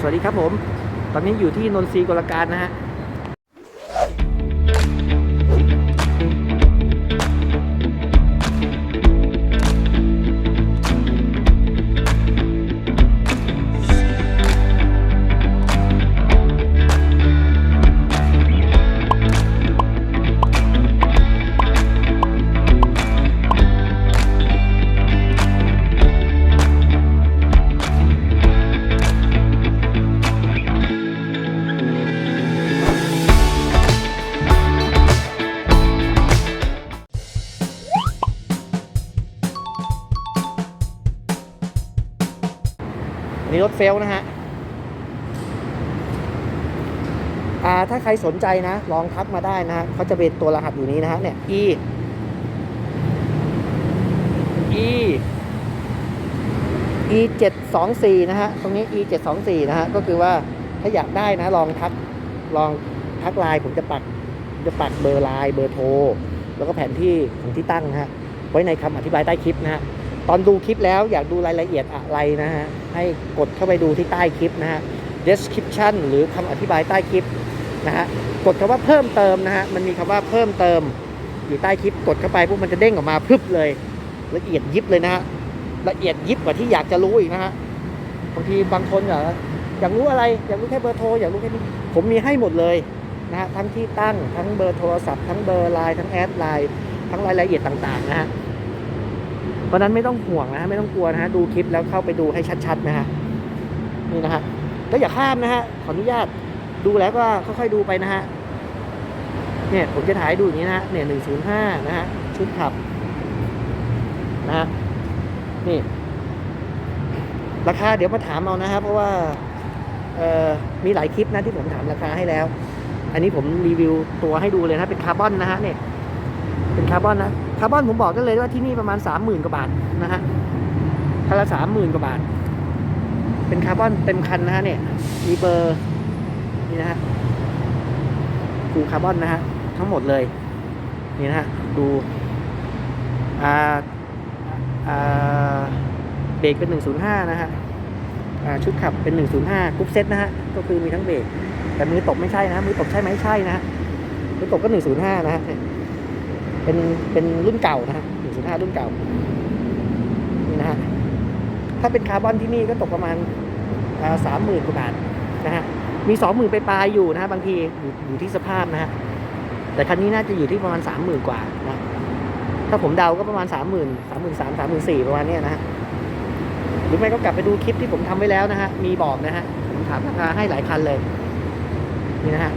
สวัสดีครับผม ตอนนี้อยู่ที่นนทรีกรการนะฮะ นนี้รถเฟลนะฮะอ่าถ้าใครสนใจนะ ลองทักมาได้นะฮะเขาจะเป็นตัวรหัสอยู่นี้นะฮะเนี่ย e e e 7 2 4นะฮะตรงนี้ e 7 2 4นะฮะก็คือว่าถ้าอยากได้นะ ลองทักลองทักไลน์ผมจะปักจะปักเบอร์ไลน์เบอร์โทร แล้วก็แผนที่ของที่ตั้งนะฮะไว้ในคำอธิบายใต้คลิปนะฮะ ตอนดูคลิปแล้วอยากดูรายละเอียดอะไรนะฮะ ให้กดเข้าไปดูที่ใต้คลิปนะฮะ description หรือคำอธิบายใต้คลิปนะฮะ กดคำว่าเพิ่มเติมนะฮะ มันมีคำว่าเพิ่มเติม อยู่ใต้คลิปกดเข้าไปปุ๊บมันจะเด้งออกมาพึบเลย ละเอียดยิบเลยนะฮะ ละเอียดยิบกว่าที่อยากจะรู้อีกนะฮะ บางทีบางคนอยากอยากรู้อะไร อยากรู้แค่เบอร์โทร อยากรู้แค่นี้ ผมมีให้หมดเลยนะฮะ ทั้งที่ตั้ง ทั้งเบอร์โทรศัพท์ ทั้งเบอร์ไลน์ ทั้งแอดไลน์ ทั้งรายละเอียดต่างๆนะฮะ เพราะนั้นไม่ต้องห่วงนะฮะไม่ต้องกลัวนะฮะดูคลิปแล้วเข้าไปดูให้ชัดๆนะฮะนี่นะฮะแล้วอย่าข้ามนะฮะขออนุญาตดูแล้วก็ค่อยๆดูไปนะฮะเนี่ยผมจะถ่ายดูอย่างนี้นะฮะเนี่ยหนึ่งศูนย์ห้านะฮะชุดขับนะฮะนี่ ราคาเดี๋ยวมาถามเอานะฮะเพราะว่าเอ่อมีหลายคลิปนะที่ผมถามราคาให้แล้ว อันนี้ผมรีวิวตัวให้ดูเลยนะเป็นคาร์บอนนะฮะเนี่ย เป็นคาร์บอนนะคาร์บอนผมบอกได้เลยว่าที่นี่ประมาณสามหมื่นกว่าบาทนะฮะคันละสามหมื่นกว่าบาท เป็นคาร์บอนเต็มคันนะฮะเนี่ยมีเบอร์นี่นะฮะฟูคาร์บอนนะฮะทั้งหมดเลยนี่นะฮะดูอ่าอ่าเบรกเป็นหนึ่งศูนย์ห้านะฮะชุดขับเป็นหนึ่งศูนย์ห้ากรุ๊ปเซตนะฮะ ก็คือมีทั้งเบรกแต่มือตบไม่ใช่นะฮะมือตบใช่ไหมใช่นะฮะมือตบก็หนึ่งศูนย์ห้านะฮะ เป็นเป็นรุ่นเก่านะฮะหนึ่งศูนย์ห้ารุ่นเก่านะฮะถ้าเป็นคาร์บอนที่นี่ก็ตกประมาณสามหมื่นกว่าบาทนะฮะมีสองหมื่นไปปลายอยู่นะฮะบางทีอยู่อยู่ที่สภาพนะฮะแต่คันนี้น่าจะอยู่ที่ประมาณสามหมื่นกว่านะถ้าผมเดาก็ประมาณสามหมื่นสามหมื่นสามสามหมื่นสี่ประมาณเนี้ยนะฮะหรือไม่ก็กลับไปดูคลิปที่ผมทำไว้แล้วนะฮะมีบอกนะฮะผมถามราคาให้หลายคันเลยนี่นะฮะ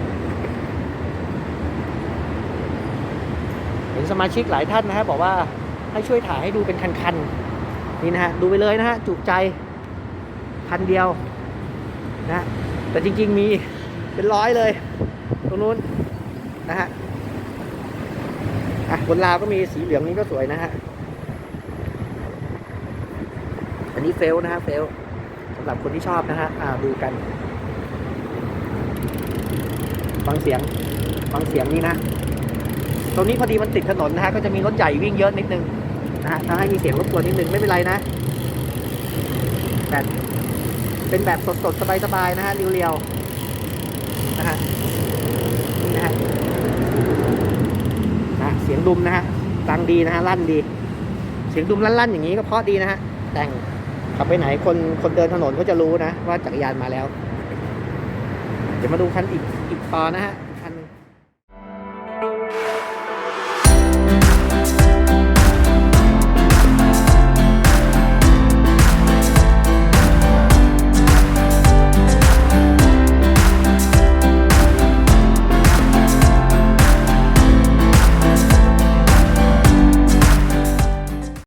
เห็ นสมาชิกหลายท่านนะฮะบอกว่าให้ช่วยถ่ายให้ดูเป็นคันๆนี่นะฮะดูไปเลยนะฮะจุใจคันเดียวนะแต่จริงๆมีเป็นร้อยเลย ตรงนู้นนะฮะอะบนราวก็มีสีเหลืองนี้ก็สวยนะฮะอันนี้เฟลนะฮะเฟลสำหรับคนที่ชอบนะฮะอ่าดูกัน ฟังเสียง ฟังเสียงนี้นะ ตรงนี้พอดีมันติดถนนนะฮะก็จะมีรถใหญ่วิ่งเยอะนิดนึงนะฮะทำให้มีเสียงรบกวนนิดนึงไม่เป็นไรนะแบบเป็นแบบสดๆสบายๆนะฮะเรียวๆนะฮะนี่นะฮะนะเสียงดุมนะฮะดังดีนะฮะลั่นดี เสียงดุมลั่นๆอย่างนี้ก็เพราะดีนะฮะแต่งขับไปไหนคนคนเดินถนนก็จะรู้นะ ว่าจักรยานมาแล้ว เดี๋ยวมาดูคันอีกอีกต่อนะฮะ